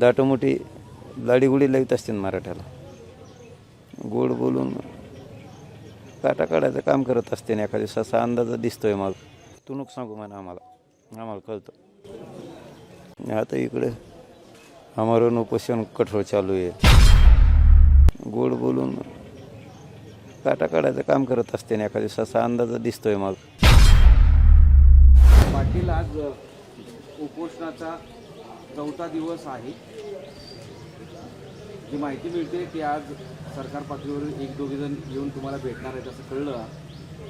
दाटोमोठी लाडीगुडी लावित असतील मराठ्याला. गोड बोलून काटा काढायचं काम करत असते ना एखाद्या दिवसाचा अंदाज दिसतोय मग तुणूक सांगू म्हणा आम्हाला. आम्हाला कळतं. आता इकडे आमरण उपोषण कठोर चालू आहे. गोड बोलून काटा काढायचं काम करत असते ना एखाद्या दिवसाचा अंदाज दिसतोय मग पाटील आज उपोषणाचा चौथा दिवस आहे. जी माहिती मिळते की आज सरकार पातळीवर एक दोघे जण येऊन तुम्हाला भेटणार आहेत असं कळलं.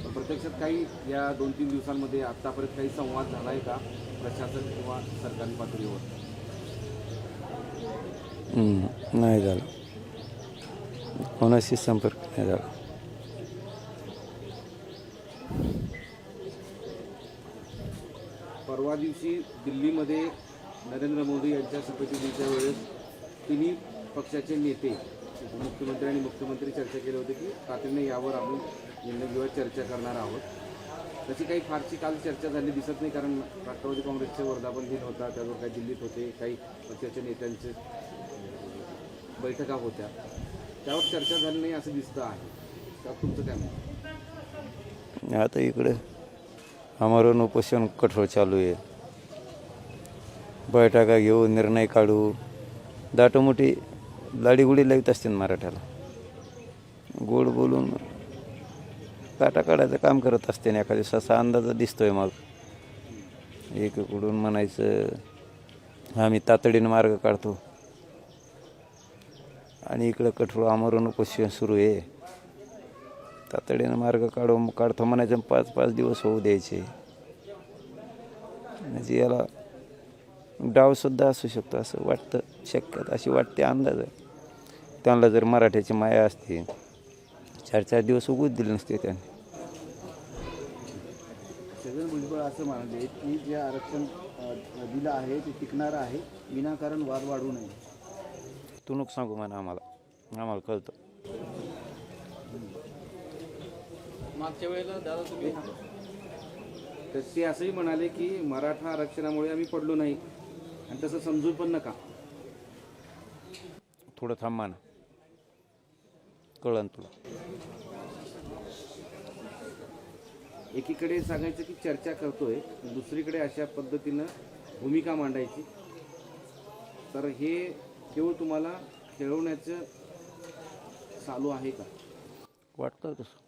पण प्रत्यक्षात काही या दोन तीन दिवसांमध्ये आत्तापर्यंत काही संवाद झाला आहे का? प्रशासन किंवा सरकारी पातळीवर? नाही झालं. कोणाशी संपर्क नाही झाला. परवा दिवशी दिल्लीमध्ये नरेंद्र मोदी यांच्या शपथविधीच्या वेळेस तिन्ही पक्षाचे नेते उपमुख्यमंत्री आणि मुख्यमंत्री चर्चा केली होती की तातडीने यावर आपण निर्णय किंवा चर्चा करणार आहोत. तशी काही फारशी काल चर्चा झाली दिसत नाही कारण राष्ट्रवादी काँग्रेसचे वर्धापन दिन होता त्यावर काही दिल्लीत होते काही पक्षाच्या नेत्यांचे बैठका होत्या. त्यावर चर्चा झाली नाही असं दिसतं आहे. त्यावर तुमचं काय आता इकडे आमरण उपोषण कठोर चालू आहे. बैठका घेऊ निर्णय काढू. दाटोमोठी लाडीगुडी लावित असतील मराठ्याला. गोड बोलून काटा काढायचं काम करत असते ना एखाद्या असा अंदाज दिसतोय मग. एकीकडून म्हणायचं आम्ही तातडीनं मार्ग काढतो. आणि इकडं कठोर आमरण उपोषण सुरू आहे. तातडीनं मार्ग काढू काढतो म्हणायचं पाच पाच दिवस होऊ द्यायचे. म्हणजे याला डावसुद्धा असू शकतो असं वाटतं शक्यता अशी वाटते अंदाज. आहे त्यांना जर मराठ्याची माया असते चार चार दिवस उगूच दिले नसते त्यांनी. छगन भुजबळ असं म्हणाले की जे आरक्षण दिलं आहे ते टिकणार आहे विनाकारण वाद वाढू नये. तू नको सांगू म्हणा आम्हाला. आम्हाला कळतं. मागच्या वेळेला दादा तुम्ही तर ते असंही म्हणाले की मराठा आरक्षणामुळे आम्ही पडलो नाही. आणि तसं समजू पण नका. थोडं थांबा ना. कळन तुला? एकीकडे सांगायचं की चर्चा करतोय दुसरीकडे अशा पद्धतीनं भूमिका मांडायची. तर हे केवळ तुम्हाला खेळवण्याचं चालू आहे का? वाटतं तसं.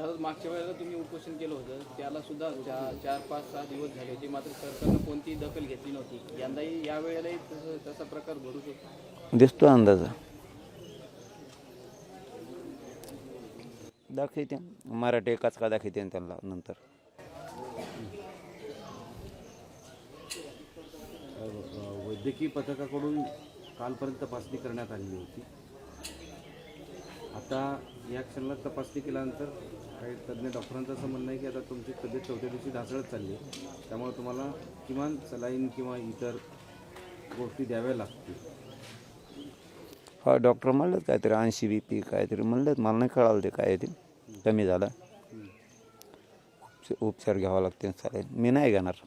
दादा मागच्या वेळेला तुम्ही उपोषण केलं होतं त्याला सुद्धा चार चार पाच सहा दिवस झाले होते. मात्र सरकारनं कोणतीही दखल घेतली नव्हती. यंदाही या वेळेलाही तसं तसा प्रकार घडू शकतो. दिसतो अंदाजा. दाखवते. मराठी एकाच का दाखवते त्यांना नंतर? वैद्यकीय पथकाकडून कालपर्यंत तपासणी करण्यात आलेली होती आता या क्षणाला तपासणी केल्यानंतर काही तज्ज्ञ डॉक्टरांचं असं म्हणणं आहे की आता तुमची तब्येत चौथ्या दिवशी ढासळत चालली आहे. त्यामुळे तुम्हाला किमान सलाईन किंवा इतर गोष्टी द्याव्या लागतील. हा डॉक्टर म्हणलं काहीतरी ऐंशी बी पी काहीतरी म्हणलं मला नाही कळालं ते काय ते. कमी झालं. उपचार घ्यावा लागते चालेल मी नाही घेणार.